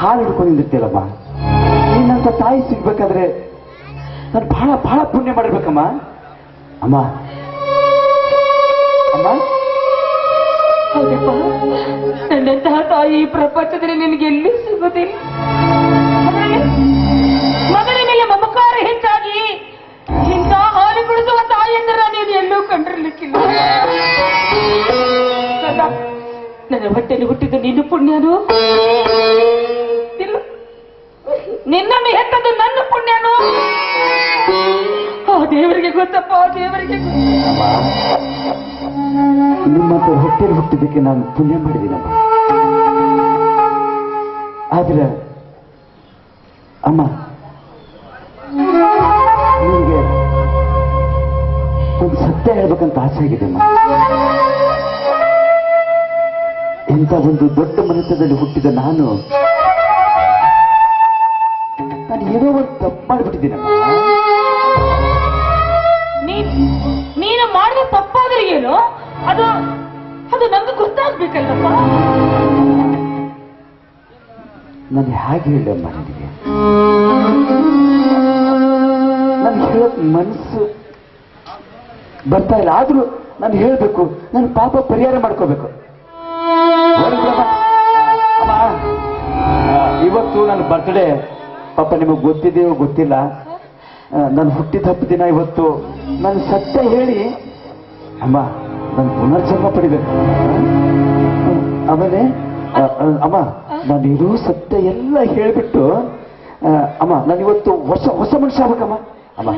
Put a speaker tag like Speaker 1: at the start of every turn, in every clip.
Speaker 1: ಹಾಲು ಹಿಡ್ಕೊಂಡು ನಿಂದಿರ್ತೀಯಲ್ಲಮ್ಮ ನಿನ್ನಂತ ತಾಯಿ ಸಿಗ್ಬೇಕಾದ್ರೆ ನಾನು ಬಹಳ ಬಹಳ ಪುಣ್ಯ ಮಾಡಿರ್ಬೇಕಮ್ಮ. ಅಮ್ಮ. ಅಮ್ಮ.
Speaker 2: ನನ್ನಂತಹ ತಾಯಿ ಪ್ರಪಂಚದಲ್ಲಿ ನಿನಗೆ ಎಲ್ಲಿ ಸಿಗೋದಿಲ್ಲ ಮಗನೇ, ಮೇಲೆ ಮಮಕಾರ ಹೆಚ್ಚಾಗಿ ಇಂಥ ಹಾಲು ಕುಡಿಸುವ ತಾಯಿಯಂದ್ರ ನೀನು ಎಲ್ಲೂ ಕಂಡಿರ್ಲಿಕ್ಕಿಲ್ಲ. ನನ್ನ ಹೊಟ್ಟೆಯಲ್ಲಿ ಹುಟ್ಟಿದ ನಿನ್ನ ಪುಣ್ಯನು? ಇಲ್ಲ ನಿನ್ನನ್ನು ಹೆತ್ತದ್ದು ನನ್ನ ಪುಣ್ಯನು? ಆ ದೇವರಿಗೆ ಗೊತ್ತಪ್ಪ ದೇವರಿಗೆ
Speaker 1: ನಿಮ್ಮ ಹೊಟ್ಟೆಲಿ ಹುಟ್ಟಿದ್ದಕ್ಕೆ ನಾನು ಪುಣ್ಯ ಮಾಡಿದ್ದೀನಮ್ಮ ಆದ್ರೆ, ಅಮ್ಮ, ನಿಮಗೆ ಒಂದು ಸತ್ಯ ಹೇಳ್ಬೇಕಂತ ಆಸೆ ಆಗಿದೆ, ಅಮ್ಮ. ಇಂಥ ಒಂದು ದೊಡ್ಡ ಮನಸ್ಸಿನಲ್ಲಿ ಹುಟ್ಟಿದ ನಾನು ಮಾಡಿಬಿಟ್ಟಿದ್ದೀನಮ್ಮ
Speaker 2: ನೀನ್ ನೀನು ಮಾಡಿದ ತಪ್ಪಾದ್ರೆ ಏನು? ಅದು ಅದು ನಂಗೆ ಗೊತ್ತಾಗ್ಬೇಕಲ್ಲಪ್ಪ.
Speaker 1: ನಾನು ಹೇಗೆ ಹೇಳಮ್ಮ ನಿನಗೆ? ನಾನು ಹೇಳಕ್ ಮನಸ್ಸು ಬರ್ತಾ ಇಲ್ಲ. ಆದ್ರೂ ನಾನು ಹೇಳಬೇಕು ನನ್ನ ಪಾಪ ಪರಿಹಾರ ಮಾಡ್ಕೋಬೇಕು. ಇವತ್ತು ನನ್ನ ಬರ್ತ್ಡೇ ಪಾಪ ನಿಮಗೆ ಗೊತ್ತಿದೆಯೋ ಗೊತ್ತಿಲ್ಲ. ನಾನು ನನ್ನ ಹುಟ್ಟಿದ ಹತ್ತು ದಿನ ಇವತ್ತು ನನ್ನ ಸತ್ಯ ಹೇಳಿ ಅಮ್ಮ ನನ್ನ ಪುನರ್ಜನ್ಮ ಪಡಿಬೇಕು. ಆಮೇಲೆ ಅಮ್ಮ ನಾನು ಇರೋ ಸತ್ಯ ಎಲ್ಲ ಹೇಳ್ಬಿಟ್ಟು ಅಮ್ಮ ನಾನು ಇವತ್ತು ಹೊಸ ಹೊಸ ಮನುಷ್ಯ ಆಗ್ಬೇಕಮ್ಮ. ಅಮ್ಮ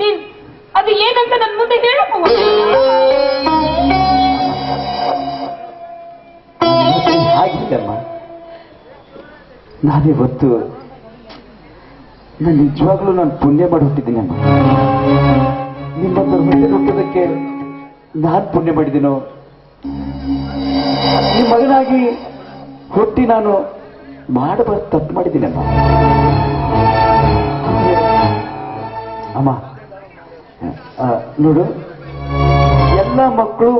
Speaker 2: ನೀನ್ ಅದು ಏನಂತ ನನ್ನ ಮುಂದೆ ಹೇಳಪ್ಪ
Speaker 1: ಹಾಗಿದ್ದಮ್ಮ ನಾನಿವತ್ತು ನಾನು ನಿಜವಾಗ್ಲೂ ನಾನು ಪುಣ್ಯ ಮಾಡಿ ಹುಟ್ಟಿದ್ದೀನಿ ಅಮ್ಮ. ನಿಮ್ಮ ಹೊಟ್ಟೆ ಹುಟ್ಟೋದಕ್ಕೆ ನಾನು ಪುಣ್ಯ ಮಾಡಿದ್ದೀನೋ? ನಿಮ್ಮ ಮಗನಾಗಿ ಹುಟ್ಟಿ ನಾನು ಮಾಡಬಾರ್ದು, ತಪ್ಪು ಮಾಡಿದ್ದೀನಿ ಅಮ್ಮ. ಅಮ್ಮ ನೋಡು, ಎಲ್ಲ ಮಕ್ಕಳು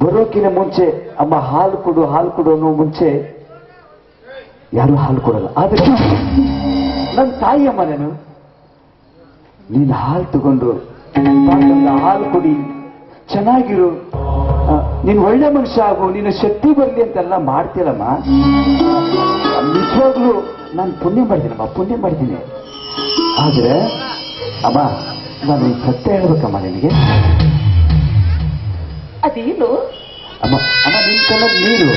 Speaker 1: ಬರೋಕಿನ ಮುಂಚೆ ಅಮ್ಮ ಹಾಲು ಕೊಡು ಹಾಲು ಕೊಡು ಅನ್ನೋ ಮುಂಚೆ ಯಾರು ಹಾಲು ಕೊಡಲ್ಲ. ಆದ್ರೆ ನನ್ನ ತಾಯಿಯ ಮನೆನು ನಾನು ನೀನು ಹಾಲು ತಗೊಂಡು ಹಾಲು ಕೊಡಿ ಚೆನ್ನಾಗಿರು. ನೀನು ಒಳ್ಳೆ ಮನುಷ್ಯ ಆಗು ನಿನ್ನ ಶಕ್ತಿ ಬರಲಿ ಅಂತೆಲ್ಲ ಮಾಡ್ತೀರಮ್ಮ ನಿಜವಾಗ್ಲೂ ನಾನು ಪುಣ್ಯ ಮಾಡಿದ್ದೀನಮ್ಮ ಪುಣ್ಯ ಮಾಡಿದ್ದೀನಿ. ಆದ್ರೆ ಅಮ್ಮ ನಾನು ಒಂದು ಸತ್ಯ ಹೇಳ್ಬೇಕಮ್ಮ ನಿನಗೆ.
Speaker 2: ಅದೇನು?
Speaker 1: ಅಮ್ಮ ಅಮ್ಮ ನಿನ್ ಕಣ್ಣಲ್ಲಿ ನೀರು.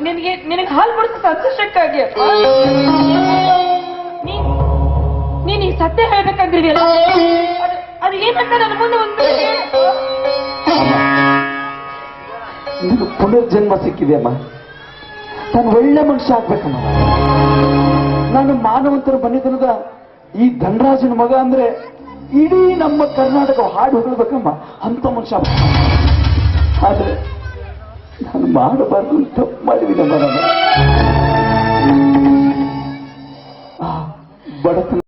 Speaker 2: ನಿನಗೆ ನಿನಗೆ ಹಾಲು ಸಂತೋಷಕ್ಕಾಗಿ ಅಪ್ಪ. ನೀನ್ ನೀ ಈ ಸತ್ಯ ಹೇಳ್ಬೇಕಂದ್ರಿಯಲ್ಲ ಅದು ಏನಂತ ನನ್ನ ಮುಂದೆ ಒಂದು
Speaker 1: ನಿನಗೆ ಪುನರ್ಜನ್ಮ ಸಿಕ್ಕಿದೆ ಅಮ್ಮ ನಾನು ಒಳ್ಳೆ ಮನುಷ್ಯ ಆಗ್ಬೇಕಮ್ಮ. ನಾನು ಮಾನವಂತರ ಮನೆತನದ ಈ ಧನರಾಜನ ಮಗ ಅಂದ್ರೆ ಇಡೀ ನಮ್ಮ ಕರ್ನಾಟಕ ಹಾಡು ಹೊಗಳ್ಬೇಕಮ್ಮ. ಅಂತ ಮನುಷ್ಯ. ಆದ್ರೆ ನಾನು ಮಾಡಬಾರ್ದು ಅಂತ ತಪ್ಪು ಮಾಡಿದ್ದೀನಮ್ಮ ನಾನು ಆ, ಬಡತನ